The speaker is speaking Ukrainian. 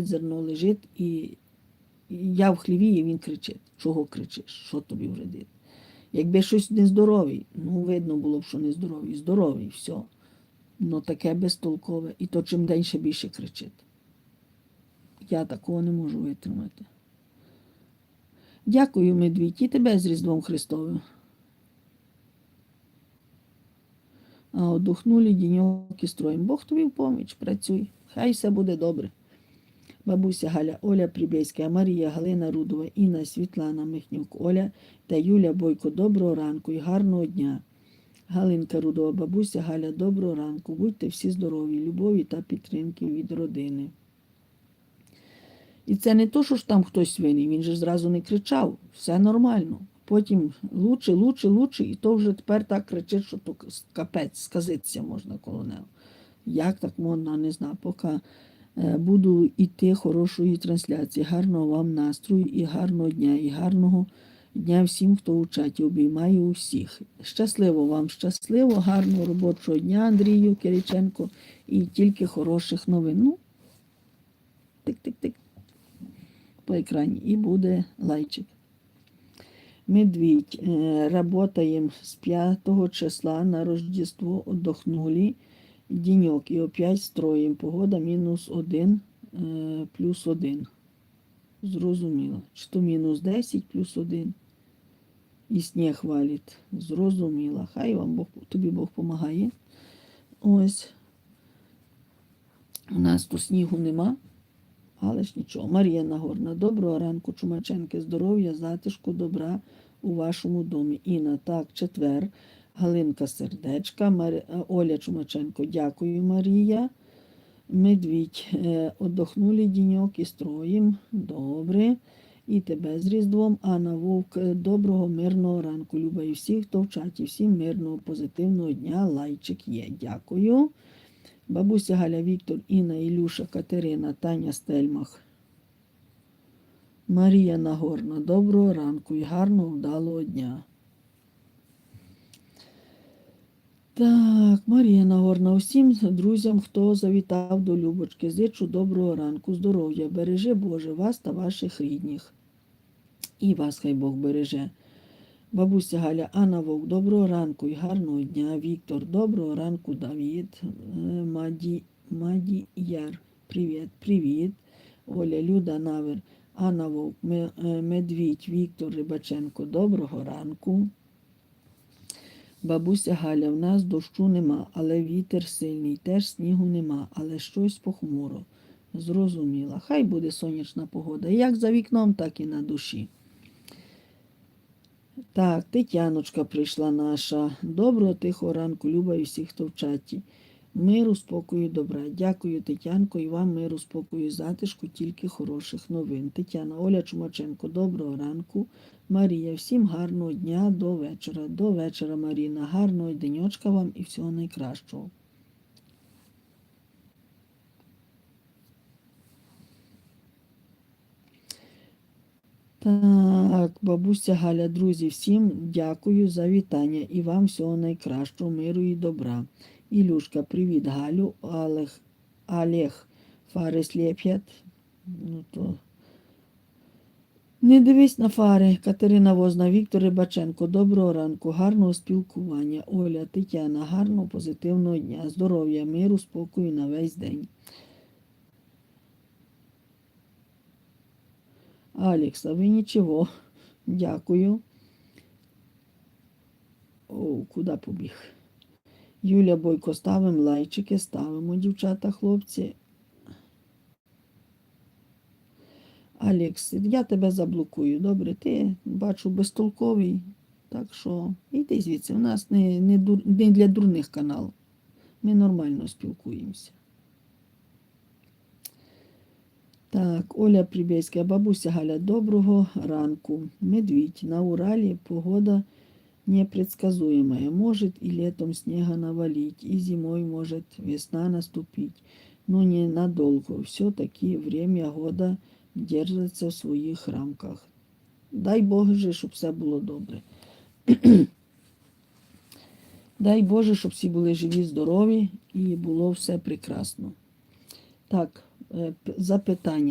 зерно лежить, і я в хліві, і він кричить. Чого кричиш? Що тобі вредить? Якби щось нездоровий, ну видно було б, що нездоровий. Здоровий, все. Ну таке безтолкове. І то чим день ще більше кричить. Я такого не можу витримати. Дякую, медвідь, і тебе з Різдвом Христовим. А одухнулі діньок і строєм. Бог тобі в поміч, працюй. Хай все буде добре. Бабуся Галя, Оля Прибєйська, Марія, Галина Рудова, Інна, Світлана Михнюк, Оля та Юля Бойко. Доброго ранку і гарного дня. Галинка Рудова, бабуся Галя, доброго ранку. Будьте всі здорові, любові та підтримки від родини. І це не то, що ж там хтось винний, він же зразу не кричав, все нормально. Потім лучше, лучше, лучше, і то вже тепер так кричить, що то капець, сказитися можна коло нього. Як так можна, не знаю, поки буду йти хорошої трансляції. Гарного вам настрою і гарного дня, і гарного дня всім, хто у чаті. Обіймаю усіх. Щасливо вам, щасливо, гарного робочого дня, Андрію Кириченко, і тільки хороших новин. Ну, тик-тик-тик по екрані і буде лайчик. Медведь. Э, Работаем с 5 числа на Рождество отдохнули. Денек и опять строим. Погода мінус 1 е, плюс 1. Зрозуміло. То мінус 10 плюс 1. І сніг валить. Зрозуміло. Хай вам Бог, тобі Бог помагає. Ось. У нас тут снігу нема. Але ж нічого. Марія Нагорна, доброго ранку, Чумаченки, здоров'я, затишку, добра у вашому домі. Інна, так, четвер. Галинка Сердечка, е, Оля Чумаченко, дякую, Марія. Медвідь, е, отдохнули діньок і строїм. Добре. І тебе з Різдвом. Анна Вовк, е, доброго, мирного ранку. Любаю всіх, хто в чаті. Всім мирного, позитивного дня. Лайчик є. Дякую. Бабуся Галя Віктор, Інна, Ілюша, Катерина, Таня Стельмах. Марія Нагорна. Доброго ранку і гарного вдалого дня. Так, Марія Нагорна, усім друзям, хто завітав до Любочки, зичу доброго ранку, здоров'я, береже Боже вас та ваших рідних. І вас хай Бог береже. Бабуся Галя, Анна Вовк, доброго ранку і гарного дня. Віктор, доброго ранку, Давід, Е, Маді, Мадіяр, привіт, привіт. Оля, Люда Навер, Анна Вовк, е, Медвідь, Віктор Рибаченко, доброго ранку. Бабуся Галя, в нас дощу нема, але вітер сильний, теж снігу нема, але щось похмуро. Зрозуміла. Хай буде сонячна погода. Як за вікном, так і на душі. Так, Тетяночка прийшла наша. Доброго тихого ранку, Люба і всіх, хто в чаті. Миру, спокою, добра. Дякую, Тетянко, і вам миру, спокою, затишку, тільки хороших новин. Тетяна, Оля Чумаченко, доброго ранку. Марія, всім гарного дня до вечора. До вечора, Маріна. Гарного денечка вам і всього найкращого. Так, бабуся Галя, друзі, всім дякую за вітання і вам всього найкращого, миру і добра. Ілюшка, привіт, Галю, Олег, Олег фари сліп'ять. Ну, то... Не дивись на фари. Катерина Возна, Віктор Рибаченко, доброго ранку, гарного спілкування. Оля, Тетяна, гарного позитивного дня, здоров'я, миру, спокою на весь день. Алекс, а ви нічого. Дякую. О, куди побіг? Юля Бойко, ставимо лайчики, ставимо, дівчата, хлопці. Алекс, я тебе заблокую. Добре, ти бачу безтолковий. Так що йди звідси. У нас не, не, дур, не для дурних канал. Ми нормально спілкуємося. Так, Оля Прибєська, бабуся Галя, доброго ранку. Медвідь. На Уралі погода непредсказуемая. Может и летом снега навалить, и зимой может весна наступить. Но ненадолго. Все-таки время года держиться в своїх рамках. Дай Боже, же, щоб все було добре. Дай Боже, щоб всі були живі, здорові і було все прекрасно. Так, е, запитання.